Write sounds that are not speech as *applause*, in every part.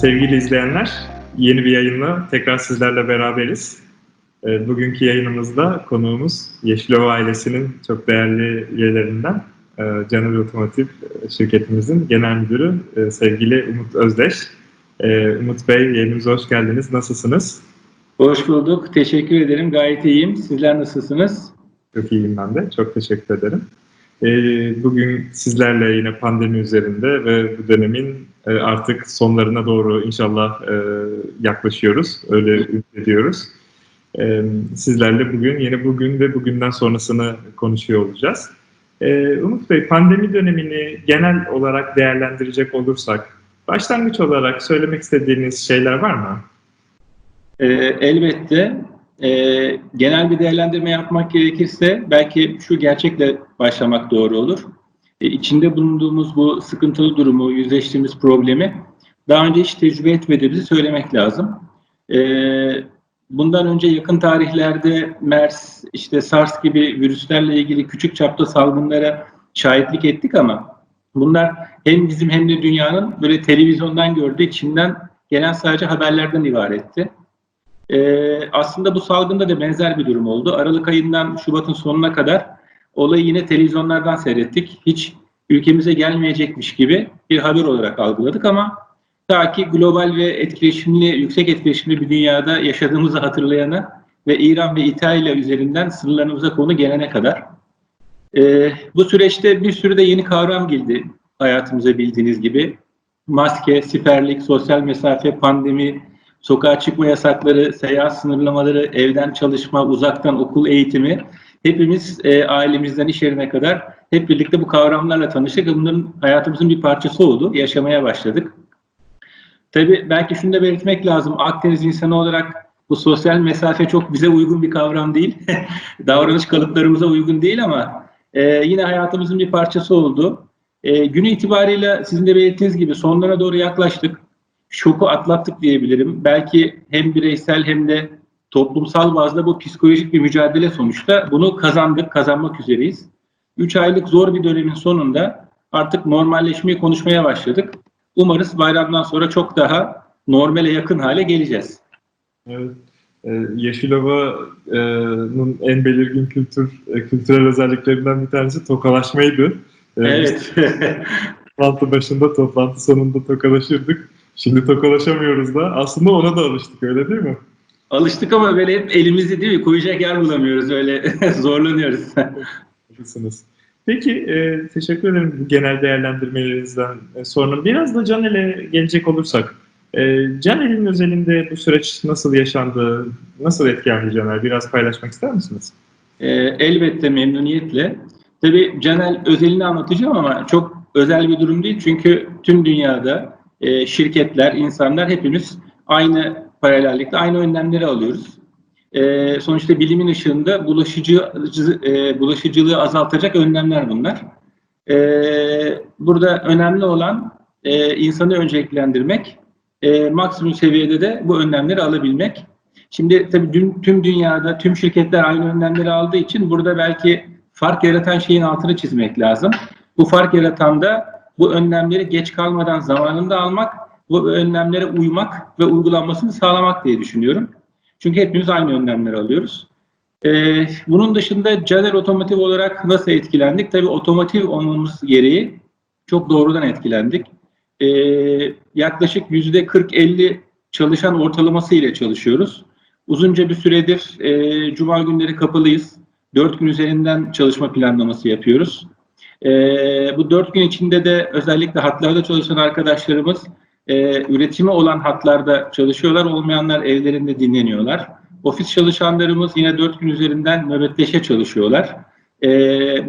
Sevgili izleyenler, yeni bir yayınla tekrar sizlerle beraberiz. Ee, Bugünkü yayınımızda konuğumuz Yeşilova ailesinin çok değerli üyelerinden e, Caner Otomotiv şirketimizin genel müdürü e, sevgili Umut Özdeş. Ee, Umut Bey yayınımıza hoş geldiniz. Nasılsınız? Hoş bulduk. Teşekkür ederim. Gayet iyiyim. Sizler nasılsınız? Çok iyiyim ben de. Çok teşekkür ederim. Bugün sizlerle yine pandemi üzerinde ve bu dönemin e, artık sonlarına doğru inşallah e, yaklaşıyoruz. Öyle ümit ediyoruz. Ee, Sizlerle bugün, yine bugün ve bugünden sonrasını konuşuyor olacağız. Umut Bey, pandemi dönemini genel olarak değerlendirecek olursak, başlangıç olarak söylemek istediğiniz şeyler var mı? Elbette e, genel bir değerlendirme yapmak gerekirse belki şu gerçekle başlamak doğru olur. E, içinde bulunduğumuz bu sıkıntılı durumu, yüzleştiğimiz problemi daha önce hiç tecrübe etmediğimizi söylemek lazım. E, bundan önce yakın tarihlerde MERS, işte SARS gibi virüslerle ilgili küçük çapta salgınlara şahitlik ettik ama bunlar hem bizim hem de dünyanın böyle televizyondan gördüğü içinden gelen sadece haberlerden ibaretti. Ee, aslında bu salgında da benzer bir durum oldu. Aralık ayından Şubat'ın sonuna kadar olayı yine televizyonlardan seyrettik. Hiç ülkemize gelmeyecekmiş gibi bir haber olarak algıladık ama ta ki global ve etkileşimli, yüksek etkileşimli bir dünyada yaşadığımızı hatırlayana ve İran ve İtalya üzerinden sınırlarımıza konu gelene kadar. Ee, bu süreçte bir sürü de yeni kavram girdi hayatımıza bildiğiniz gibi. Maske, siperlik, sosyal mesafe, pandemi, sokağa çıkma yasakları, seyahat sınırlamaları, evden çalışma, uzaktan okul eğitimi hepimiz e, ailemizden iş yerine kadar hep birlikte bu kavramlarla tanıştık ve bunların hayatımızın bir parçası oldu. Yaşamaya başladık. Tabii belki şunu da belirtmek lazım. Akdeniz insanı olarak bu sosyal mesafe çok bize uygun bir kavram değil. *laughs* Davranış kalıplarımıza uygun değil ama e, yine hayatımızın bir parçası oldu. E, günü itibariyle sizin de belirttiğiniz gibi sonlara doğru yaklaştık şoku atlattık diyebilirim. Belki hem bireysel hem de toplumsal bazda bu psikolojik bir mücadele sonuçta bunu kazandık, kazanmak üzereyiz. 3 aylık zor bir dönemin sonunda artık normalleşmeyi konuşmaya başladık. Umarız bayramdan sonra çok daha normale yakın hale geleceğiz. Evet. Ee, Yeşilova'nın en belirgin kültür e, kültürel özelliklerinden bir tanesi tokalaşmaydı. Ee, Evet. *laughs* toplantı başında, toplantı sonunda tokalaşırdık. Şimdi tokalaşamıyoruz da. Aslında ona da alıştık öyle değil mi? Alıştık ama böyle hep elimizi değil mi koyacak yer bulamıyoruz öyle *laughs* zorlanıyoruz. Haklısınız. Peki e, teşekkür ederim bu genel değerlendirmelerinizden e, sonra. Biraz da Canel'e gelecek olursak. E, Canel'in özelinde bu süreç nasıl yaşandı, nasıl etkilendi Canel? Biraz paylaşmak ister misiniz? E, elbette memnuniyetle. Tabii Canel özelini anlatacağım ama çok özel bir durum değil. Çünkü tüm dünyada e, şirketler, insanlar hepimiz aynı paralellikte aynı önlemleri alıyoruz. E, sonuçta bilimin ışığında bulaşıcı e, bulaşıcılığı azaltacak önlemler bunlar. E, burada önemli olan e, insanı önceliklendirmek, e, maksimum seviyede de bu önlemleri alabilmek. Şimdi tabii dün, tüm dünyada tüm şirketler aynı önlemleri aldığı için burada belki fark yaratan şeyin altını çizmek lazım. Bu fark yaratan da bu önlemleri geç kalmadan zamanında almak, bu önlemlere uymak ve uygulanmasını sağlamak diye düşünüyorum. Çünkü hepimiz aynı önlemleri alıyoruz. Ee, bunun dışında Caner Otomotiv olarak nasıl etkilendik? Tabii otomotiv olmamız gereği çok doğrudan etkilendik. Ee, yaklaşık yüzde 40-50 çalışan ortalaması ile çalışıyoruz. Uzunca bir süredir e, cuma günleri kapalıyız. Dört gün üzerinden çalışma planlaması yapıyoruz. E, bu dört gün içinde de özellikle hatlarda çalışan arkadaşlarımız e, üretimi olan hatlarda çalışıyorlar, olmayanlar evlerinde dinleniyorlar. Ofis çalışanlarımız yine dört gün üzerinden nöbetleşe çalışıyorlar. E,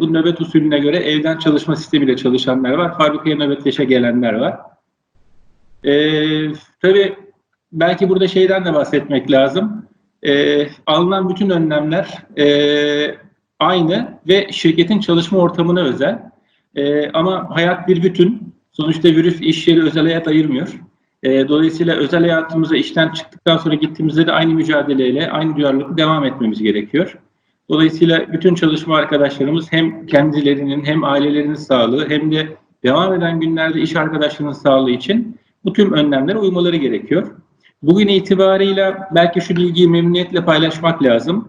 bu nöbet usulüne göre evden çalışma sistemiyle çalışanlar var, fabrikaya nöbetleşe gelenler var. E, tabii belki burada şeyden de bahsetmek lazım. E, alınan bütün önlemler e, aynı ve şirketin çalışma ortamına özel. E, ama hayat bir bütün. Sonuçta virüs iş yeri özel hayat ayırmıyor. E, dolayısıyla özel hayatımıza işten çıktıktan sonra gittiğimizde de aynı mücadeleyle, aynı duyarlılıkla devam etmemiz gerekiyor. Dolayısıyla bütün çalışma arkadaşlarımız hem kendilerinin hem ailelerinin sağlığı hem de devam eden günlerde iş arkadaşlarının sağlığı için bu tüm önlemlere uymaları gerekiyor. Bugün itibarıyla belki şu bilgiyi memnuniyetle paylaşmak lazım.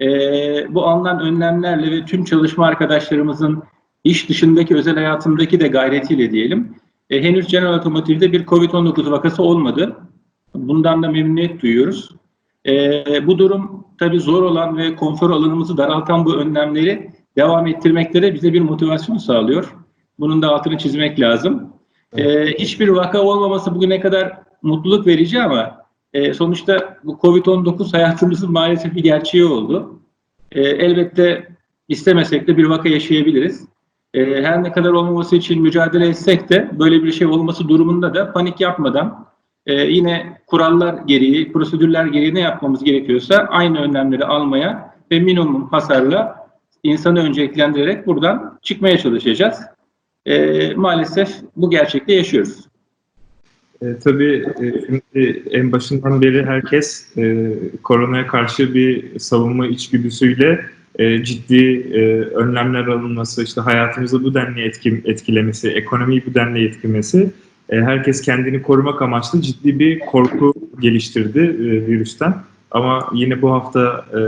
Ee, bu alınan önlemlerle ve tüm çalışma arkadaşlarımızın iş dışındaki özel hayatındaki de gayretiyle diyelim. e, henüz General Otomotiv'de bir COVID-19 vakası olmadı. Bundan da memnuniyet duyuyoruz. Ee, bu durum tabii zor olan ve konfor alanımızı daraltan bu önlemleri devam ettirmekte de bize bir motivasyon sağlıyor. Bunun da altını çizmek lazım. Ee, hiçbir vaka olmaması bugüne kadar mutluluk verici ama e, sonuçta bu COVID-19 hayatımızın maalesef bir gerçeği oldu. E, elbette istemesek de bir vaka yaşayabiliriz. E, her ne kadar olmaması için mücadele etsek de böyle bir şey olması durumunda da panik yapmadan e, yine kurallar gereği, prosedürler gereği ne yapmamız gerekiyorsa aynı önlemleri almaya ve minimum hasarla insanı önceliklendirerek buradan çıkmaya çalışacağız. E, maalesef bu gerçekte yaşıyoruz. E, tabii e, şimdi en başından beri herkes e, koronaya karşı bir savunma içgüdüsüyle e, ciddi e, önlemler alınması, işte hayatımızı bu denli etki, etkilemesi, ekonomiyi bu denli etkilemesi, e, herkes kendini korumak amaçlı ciddi bir korku geliştirdi e, virüsten. Ama yine bu hafta e,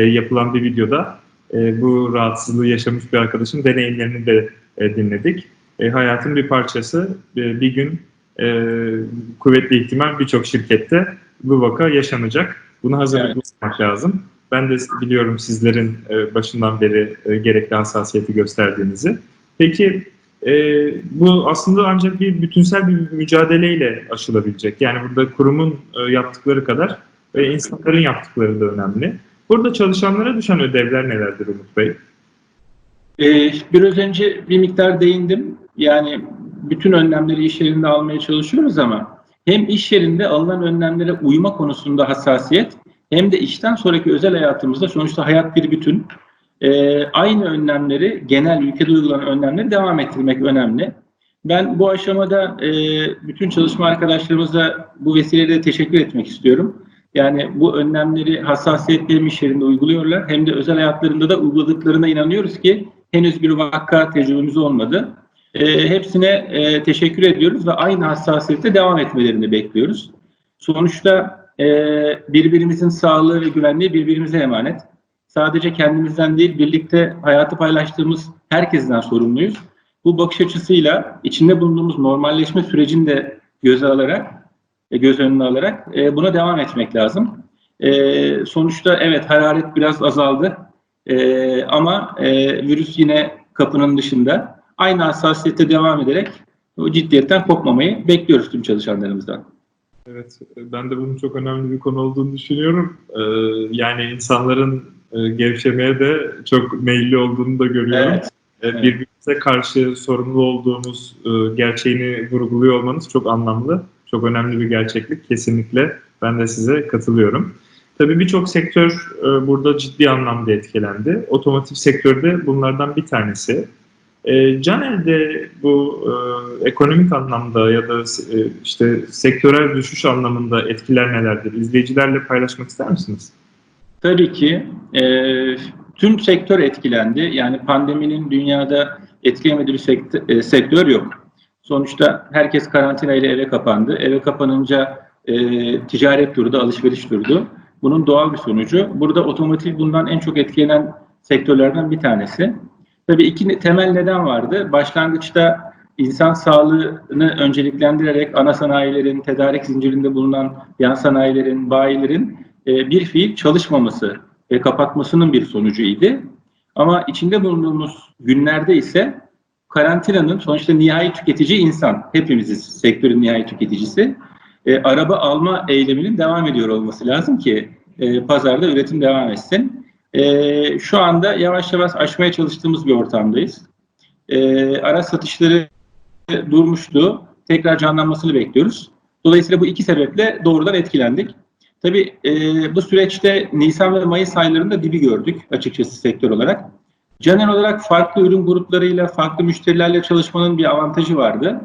e, yapılan bir videoda e, bu rahatsızlığı yaşamış bir arkadaşın deneyimlerini de e, dinledik. E, hayatın bir parçası. E, bir gün e, kuvvetli ihtimal birçok şirkette bu vaka yaşanacak. Buna hazırlıklı olmak lazım. Ben de biliyorum sizlerin e, başından beri e, gerekli hassasiyeti gösterdiğinizi. Peki e, bu aslında ancak bir bütünsel bir mücadeleyle aşılabilecek. Yani burada kurumun yaptıkları kadar ve insanların yaptıkları da önemli. Burada çalışanlara düşen ödevler nelerdir Umut Bey? Ee, biraz önce bir miktar değindim. Yani bütün önlemleri iş yerinde almaya çalışıyoruz ama hem iş yerinde alınan önlemlere uyma konusunda hassasiyet hem de işten sonraki özel hayatımızda sonuçta hayat bir bütün. Ee, aynı önlemleri, genel ülkede uygulanan önlemleri devam ettirmek önemli. Ben bu aşamada e, bütün çalışma arkadaşlarımıza bu vesileyle teşekkür etmek istiyorum. Yani bu önlemleri hassasiyetle hem iş yerinde uyguluyorlar hem de özel hayatlarında da uyguladıklarına inanıyoruz ki henüz bir vaka tecrübemiz olmadı. E, hepsine e, teşekkür ediyoruz ve aynı hassasiyette devam etmelerini bekliyoruz. Sonuçta e, birbirimizin sağlığı ve güvenliği birbirimize emanet. Sadece kendimizden değil, birlikte hayatı paylaştığımız herkesten sorumluyuz. Bu bakış açısıyla içinde bulunduğumuz normalleşme sürecini de göze alarak, e, göz önüne alarak e, buna devam etmek lazım. E, sonuçta evet hararet biraz azaldı ama virüs yine kapının dışında. Aynı hassasiyette devam ederek o ciddiyetten kopmamayı bekliyoruz tüm çalışanlarımızdan. Evet, ben de bunun çok önemli bir konu olduğunu düşünüyorum. Ee, yani insanların e, gevşemeye de çok meyilli olduğunu da görüyorum. Evet. Ee, evet. Birbirimize karşı sorumlu olduğumuz e, gerçeğini vurguluyor olmanız çok anlamlı. Çok önemli bir gerçeklik. Kesinlikle ben de size katılıyorum. Tabii birçok sektör e, burada ciddi anlamda etkilendi. Otomotiv sektörde bunlardan bir tanesi. E, Caner'de bu e, ekonomik anlamda ya da e, işte sektörel düşüş anlamında etkiler nelerdir? İzleyicilerle paylaşmak ister misiniz? Tabii ki e, tüm sektör etkilendi. Yani pandeminin dünyada etkilemediği bir sektör, e, sektör yok. Sonuçta herkes karantina ile eve kapandı. Eve kapanınca e, ticaret durdu, alışveriş durdu. Bunun doğal bir sonucu. Burada otomotiv bundan en çok etkilenen sektörlerden bir tanesi. Tabii iki temel neden vardı. Başlangıçta insan sağlığını önceliklendirerek ana sanayilerin, tedarik zincirinde bulunan yan sanayilerin, bayilerin e, bir fiil çalışmaması ve kapatmasının bir sonucuydu. Ama içinde bulunduğumuz günlerde ise karantinanın sonuçta nihai tüketici insan, hepimiziz sektörün nihai tüketicisi. E, araba alma eyleminin devam ediyor olması lazım ki e, pazarda üretim devam etsin. E, şu anda yavaş yavaş aşmaya çalıştığımız bir ortamdayız. E, araç satışları durmuştu. Tekrar canlanmasını bekliyoruz. Dolayısıyla bu iki sebeple doğrudan etkilendik. Tabii e, bu süreçte Nisan ve Mayıs aylarında dibi gördük açıkçası sektör olarak. Genel olarak farklı ürün gruplarıyla, farklı müşterilerle çalışmanın bir avantajı vardı.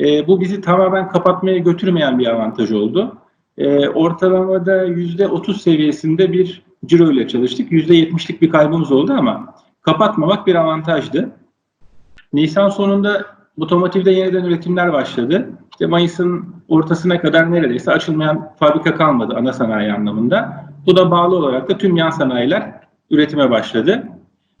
E, bu bizi tamamen kapatmaya götürmeyen bir avantaj oldu. E, ortalamada %30 seviyesinde bir ciro ile çalıştık. %70'lik bir kaybımız oldu ama kapatmamak bir avantajdı. Nisan sonunda otomotivde yeniden üretimler başladı. işte Mayıs'ın ortasına kadar neredeyse açılmayan fabrika kalmadı ana sanayi anlamında. Bu da bağlı olarak da tüm yan sanayiler üretime başladı.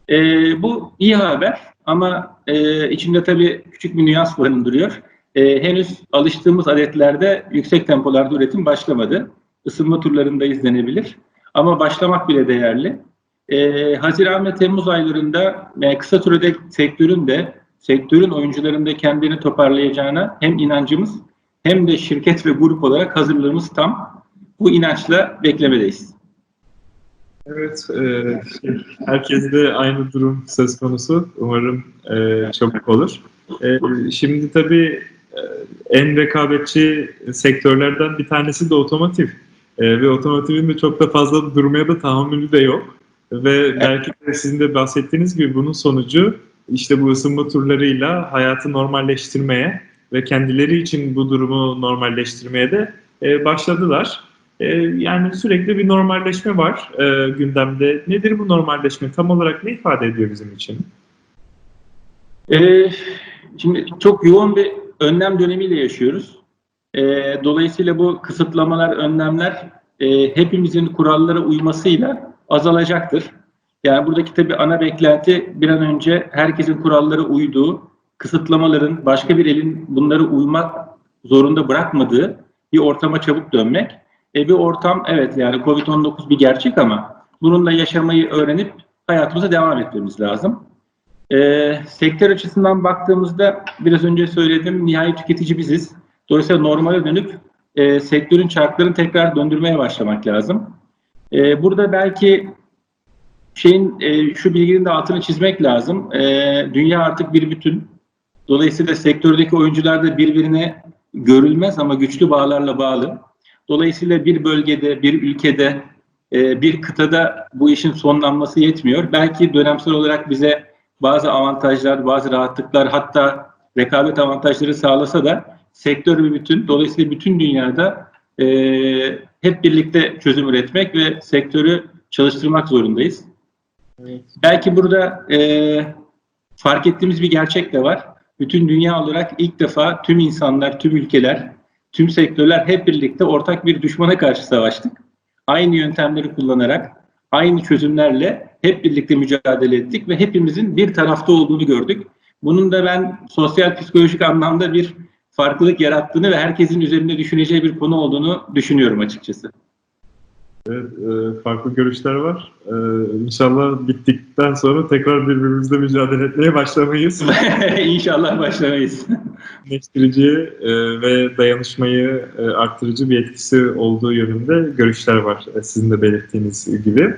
E, bu iyi haber ama e, içinde tabii küçük bir nüans barındırıyor. E, henüz alıştığımız adetlerde yüksek tempolarda üretim başlamadı. Isınma turlarında izlenebilir. Ama başlamak bile değerli. E, Haziran ve Temmuz aylarında e, kısa sürede sektörün de sektörün oyuncuların da kendini toparlayacağına hem inancımız hem de şirket ve grup olarak hazırlığımız tam. Bu inançla beklemedeyiz. Evet, e, şey, herkeste aynı durum söz konusu. Umarım e, çabuk olur. E, şimdi tabii e, en rekabetçi sektörlerden bir tanesi de otomotiv. E, ve otomotivin de çok da fazla durmaya da tahammülü de yok. Ve belki de sizin de bahsettiğiniz gibi bunun sonucu işte bu ısınma turlarıyla hayatı normalleştirmeye ve kendileri için bu durumu normalleştirmeye de e, başladılar. E, yani sürekli bir normalleşme var e, gündemde. Nedir bu normalleşme? Tam olarak ne ifade ediyor bizim için? Ee, şimdi çok yoğun bir önlem dönemiyle yaşıyoruz. Ee, dolayısıyla bu kısıtlamalar, önlemler e, hepimizin kurallara uymasıyla azalacaktır. Yani buradaki tabii ana beklenti bir an önce herkesin kurallara uyduğu, kısıtlamaların başka bir elin bunları uymak zorunda bırakmadığı bir ortama çabuk dönmek. E, bir ortam evet yani Covid-19 bir gerçek ama bununla yaşamayı öğrenip hayatımıza devam etmemiz lazım. E, sektör açısından baktığımızda biraz önce söyledim nihai tüketici biziz. Dolayısıyla normale dönüp e, sektörün çarklarını tekrar döndürmeye başlamak lazım. E, burada belki şeyin e, şu bilginin de altını çizmek lazım. E, dünya artık bir bütün. Dolayısıyla sektördeki oyuncular da birbirine görülmez ama güçlü bağlarla bağlı. Dolayısıyla bir bölgede, bir ülkede, e, bir kıtada bu işin sonlanması yetmiyor. Belki dönemsel olarak bize bazı avantajlar, bazı rahatlıklar hatta rekabet avantajları sağlasa da sektör bir bütün. Dolayısıyla bütün dünyada e, hep birlikte çözüm üretmek ve sektörü çalıştırmak zorundayız. Evet. Belki burada e, fark ettiğimiz bir gerçek de var. Bütün dünya olarak ilk defa tüm insanlar, tüm ülkeler, tüm sektörler hep birlikte ortak bir düşmana karşı savaştık. Aynı yöntemleri kullanarak, aynı çözümlerle hep birlikte mücadele ettik ve hepimizin bir tarafta olduğunu gördük. Bunun da ben sosyal psikolojik anlamda bir farklılık yarattığını ve herkesin üzerinde düşüneceği bir konu olduğunu düşünüyorum açıkçası. Evet, e, farklı görüşler var. E, inşallah bittikten sonra tekrar birbirimizle mücadele etmeye başlamayız. *laughs* İnşallah başlamayız. Netleştirici e, ve dayanışmayı e, arttırıcı bir etkisi olduğu yönünde görüşler var. e, Sizin de belirttiğiniz gibi.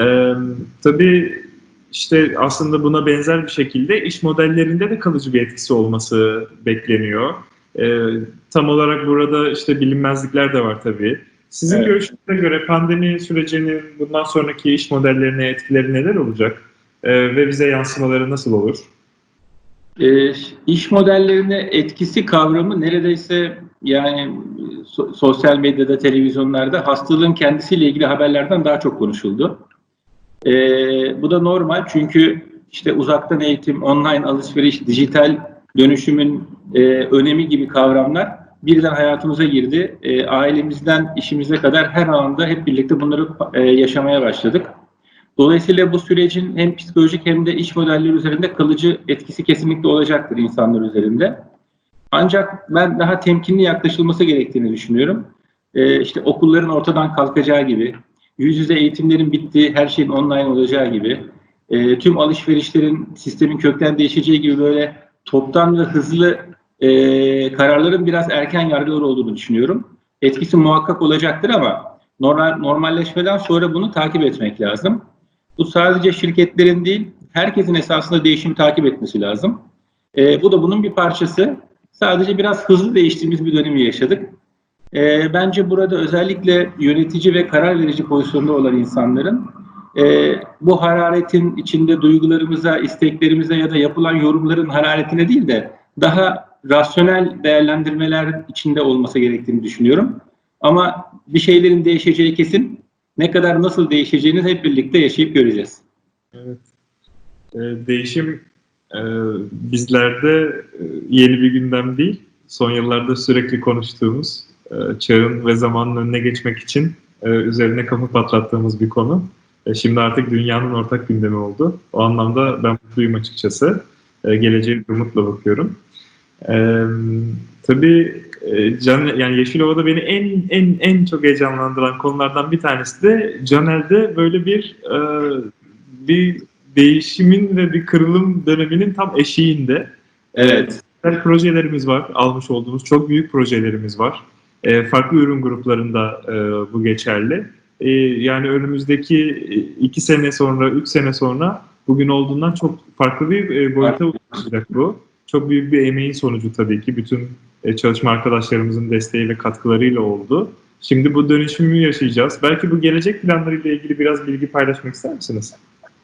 E, tabii işte aslında buna benzer bir şekilde iş modellerinde de kalıcı bir etkisi olması bekleniyor. E, tam olarak burada işte bilinmezlikler de var tabii. Sizin Evet. görüşünüze göre pandemi sürecinin bundan sonraki iş modellerine etkileri neler olacak? E, ve bize yansımaları nasıl olur? E, iş modellerine etkisi kavramı neredeyse yani so- sosyal medyada, televizyonlarda hastalığın kendisiyle ilgili haberlerden daha çok konuşuldu. E, bu da normal çünkü işte uzaktan eğitim, online alışveriş, dijital dönüşümün e, önemi gibi kavramlar birden hayatımıza girdi. E, ailemizden işimize kadar her alanda hep birlikte bunları e, yaşamaya başladık. Dolayısıyla bu sürecin hem psikolojik hem de iş modelleri üzerinde kalıcı etkisi kesinlikle olacaktır insanlar üzerinde. Ancak ben daha temkinli yaklaşılması gerektiğini düşünüyorum. Ee, işte okulların ortadan kalkacağı gibi, yüz yüze eğitimlerin bittiği, her şeyin online olacağı gibi, e, tüm alışverişlerin, sistemin kökten değişeceği gibi böyle toptan ve hızlı e, kararların biraz erken yargılar olduğunu düşünüyorum. Etkisi muhakkak olacaktır ama normal, normalleşmeden sonra bunu takip etmek lazım. Bu sadece şirketlerin değil, herkesin esasında değişimi takip etmesi lazım. Ee, bu da bunun bir parçası. Sadece biraz hızlı değiştiğimiz bir dönemi yaşadık. Ee, bence burada özellikle yönetici ve karar verici pozisyonda olan insanların e, bu hararetin içinde duygularımıza, isteklerimize ya da yapılan yorumların hararetine değil de daha rasyonel değerlendirmeler içinde olması gerektiğini düşünüyorum. Ama bir şeylerin değişeceği kesin. Ne kadar nasıl değişeceğini hep birlikte yaşayıp göreceğiz. Evet. Ee, değişim e, bizlerde e, yeni bir gündem değil. son yıllarda sürekli konuştuğumuz, e, çağın ve zamanın önüne geçmek için e, üzerine kafa patlattığımız bir konu. E, Şimdi artık dünyanın ortak gündemi oldu. O anlamda ben mutluyum açıkçası. E, Geleceğe umutla bakıyorum. E, tabii e, Can, yani Yeşilova'da beni en en en çok heyecanlandıran konulardan bir tanesi de Caner'de böyle bir e, bir değişimin ve bir kırılım döneminin tam eşiğinde. Evet. Projelerimiz var, almış olduğumuz çok büyük projelerimiz var. E, farklı ürün gruplarında e, bu geçerli. E, yani önümüzdeki e, iki sene sonra, üç sene sonra bugün olduğundan çok farklı bir e, boyuta ulaşacak bu. Çok büyük bir emeğin sonucu tabii ki. Bütün e, çalışma arkadaşlarımızın desteği ve katkılarıyla oldu. Şimdi bu dönüşümü yaşayacağız. Belki bu gelecek planlarıyla ilgili biraz bilgi paylaşmak ister misiniz?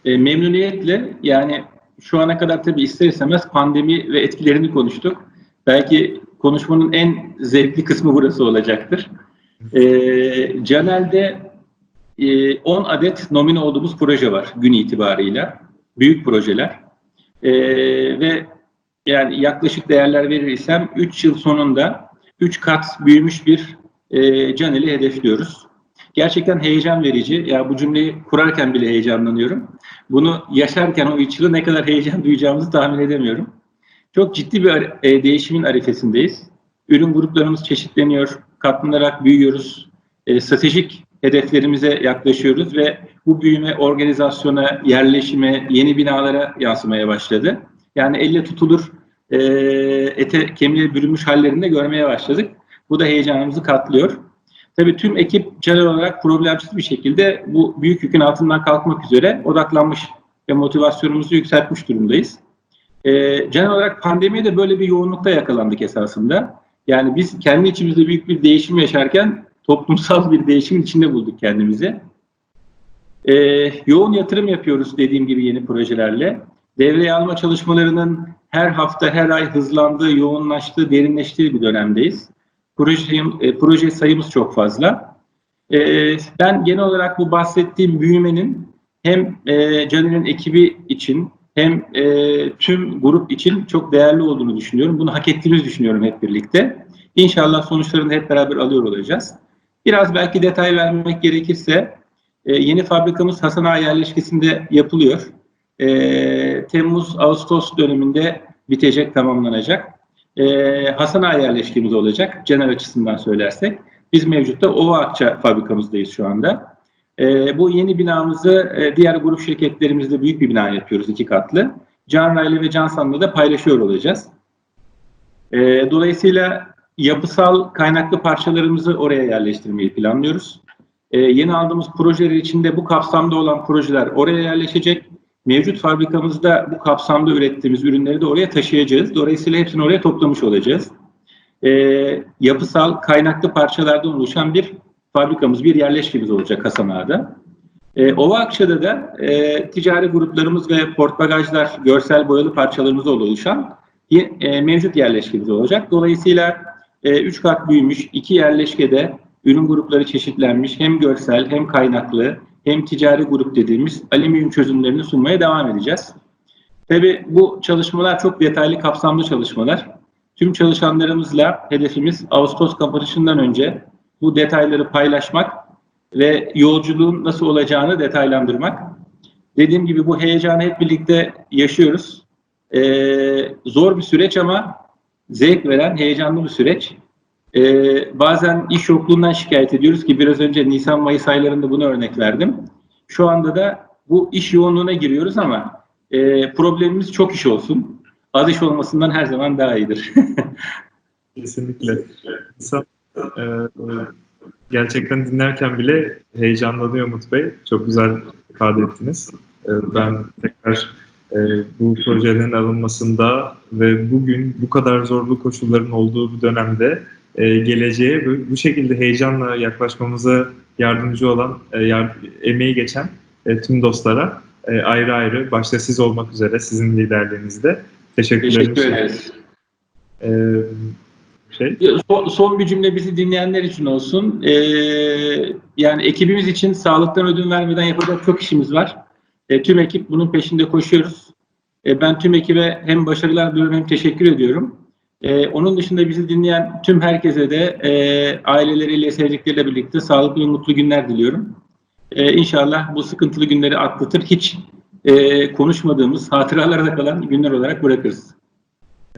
E, memnuniyetle yani şu ana kadar tabii ister istemez pandemi ve etkilerini konuştuk. Belki konuşmanın en zevkli kısmı burası olacaktır. E, Canel'de e, 10 adet nomine olduğumuz proje var gün itibarıyla. Büyük projeler. E, ve yani yaklaşık değerler verirsem 3 yıl sonunda 3 kat büyümüş bir e, Canel'i hedefliyoruz. Gerçekten heyecan verici. Ya bu cümleyi kurarken bile heyecanlanıyorum. Bunu yaşarken o üç yılı ne kadar heyecan duyacağımızı tahmin edemiyorum. Çok ciddi bir e, değişimin arifesindeyiz. Ürün gruplarımız çeşitleniyor, katlanarak büyüyoruz. E, stratejik hedeflerimize yaklaşıyoruz ve bu büyüme organizasyona, yerleşime, yeni binalara yansımaya başladı. Yani elle tutulur, e, ete kemiğe bürünmüş hallerini de görmeye başladık. Bu da heyecanımızı katlıyor. Tabii tüm ekip genel olarak problemsiz bir şekilde bu büyük yükün altından kalkmak üzere odaklanmış ve motivasyonumuzu yükseltmiş durumdayız. Ee, genel olarak pandemiye de böyle bir yoğunlukta yakalandık esasında. Yani biz kendi içimizde büyük bir değişim yaşarken toplumsal bir değişimin içinde bulduk kendimizi. Ee, yoğun yatırım yapıyoruz dediğim gibi yeni projelerle. Devreye alma çalışmalarının her hafta, her ay hızlandığı, yoğunlaştığı, derinleştiği bir dönemdeyiz. Proje, e, proje sayımız çok fazla. E, ben genel olarak bu bahsettiğim büyümenin hem e, Caner'in ekibi için hem e, tüm grup için çok değerli olduğunu düşünüyorum. Bunu hak ettiğimizi düşünüyorum hep birlikte. İnşallah sonuçlarını hep beraber alıyor olacağız. Biraz belki detay vermek gerekirse e, yeni fabrikamız Hasan yerleşkesinde yapılıyor. E, Temmuz-Ağustos döneminde bitecek, tamamlanacak e, Hasan yerleşkemiz olacak. Cener açısından söylersek. Biz mevcutta Ova Akça fabrikamızdayız şu anda. E, bu yeni binamızı e, diğer grup şirketlerimizde büyük bir bina yapıyoruz iki katlı. Can Raylı ve Cansan'la da paylaşıyor olacağız. E, dolayısıyla yapısal kaynaklı parçalarımızı oraya yerleştirmeyi planlıyoruz. E, yeni aldığımız projeler içinde bu kapsamda olan projeler oraya yerleşecek mevcut fabrikamızda bu kapsamda ürettiğimiz ürünleri de oraya taşıyacağız. Dolayısıyla hepsini oraya toplamış olacağız. E, yapısal, kaynaklı parçalardan oluşan bir fabrikamız, bir yerleşkemiz olacak Hasan Ağa'da. E, Ova Akça'da da e, ticari gruplarımız ve port bagajlar, görsel boyalı parçalarımız oluşan e, mevcut yerleşkemiz olacak. Dolayısıyla e, üç kat büyümüş, iki yerleşkede ürün grupları çeşitlenmiş, hem görsel hem kaynaklı hem ticari grup dediğimiz alüminyum çözümlerini sunmaya devam edeceğiz. Tabi bu çalışmalar çok detaylı, kapsamlı çalışmalar. Tüm çalışanlarımızla hedefimiz Ağustos kapanışından önce bu detayları paylaşmak ve yolculuğun nasıl olacağını detaylandırmak. Dediğim gibi bu heyecanı hep birlikte yaşıyoruz. Ee, zor bir süreç ama zevk veren, heyecanlı bir süreç. Ee, bazen iş yokluğundan şikayet ediyoruz ki biraz önce Nisan-Mayıs aylarında bunu örnek verdim. Şu anda da bu iş yoğunluğuna giriyoruz ama e, problemimiz çok iş olsun. Az iş olmasından her zaman daha iyidir. *laughs* Kesinlikle. İnsan, e, gerçekten dinlerken bile heyecanlanıyor Umut Bey. Çok güzel ifade ettiniz. E, ben tekrar e, bu projenin alınmasında ve bugün bu kadar zorlu koşulların olduğu bu dönemde e, geleceğe bu, bu şekilde heyecanla yaklaşmamıza yardımcı olan, e, yar, emeği geçen e, tüm dostlara e, ayrı ayrı, başta siz olmak üzere sizin liderliğinizde teşekkürlerimi Teşekkür ederiz. e, şey, Son, son bir cümle bizi dinleyenler için olsun. Ee, yani ekibimiz için sağlıktan ödün vermeden yapacak çok işimiz var. E, tüm ekip bunun peşinde koşuyoruz. E, ben tüm ekibe hem başarılar diliyorum hem teşekkür ediyorum. Ee, onun dışında bizi dinleyen tüm herkese de e, aileleriyle, sevdikleriyle birlikte sağlıklı ve mutlu günler diliyorum. Ee, inşallah bu sıkıntılı günleri atlatır, hiç e, konuşmadığımız, hatıralarda kalan günler olarak bırakırız.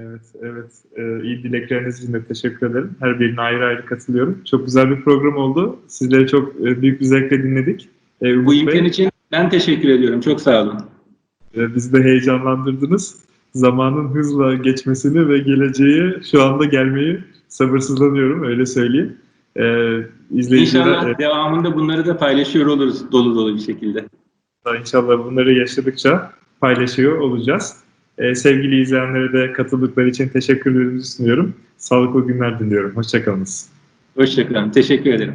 Evet, evet. Ee, iyi dilekleriniz için de teşekkür ederim. Her birine ayrı ayrı katılıyorum. Çok güzel bir program oldu. Sizleri çok e, büyük bir zevkle dinledik. Ee, Bu Bey, imkan için ben teşekkür ediyorum. Çok sağ olun. e, bizi de heyecanlandırdınız. Zamanın hızla geçmesini ve geleceği şu anda gelmeyi sabırsızlanıyorum, öyle söyleyeyim. Ee, izleyicilere, İnşallah e, devamında bunları da paylaşıyor oluruz dolu dolu bir şekilde. İnşallah bunları yaşadıkça paylaşıyor olacağız. Ee, sevgili izleyenlere de katıldıkları için teşekkürlerimizi sunuyorum. Sağlıklı günler diliyorum. Hoşçakalınız. Hoşçakalın. Teşekkür ederim.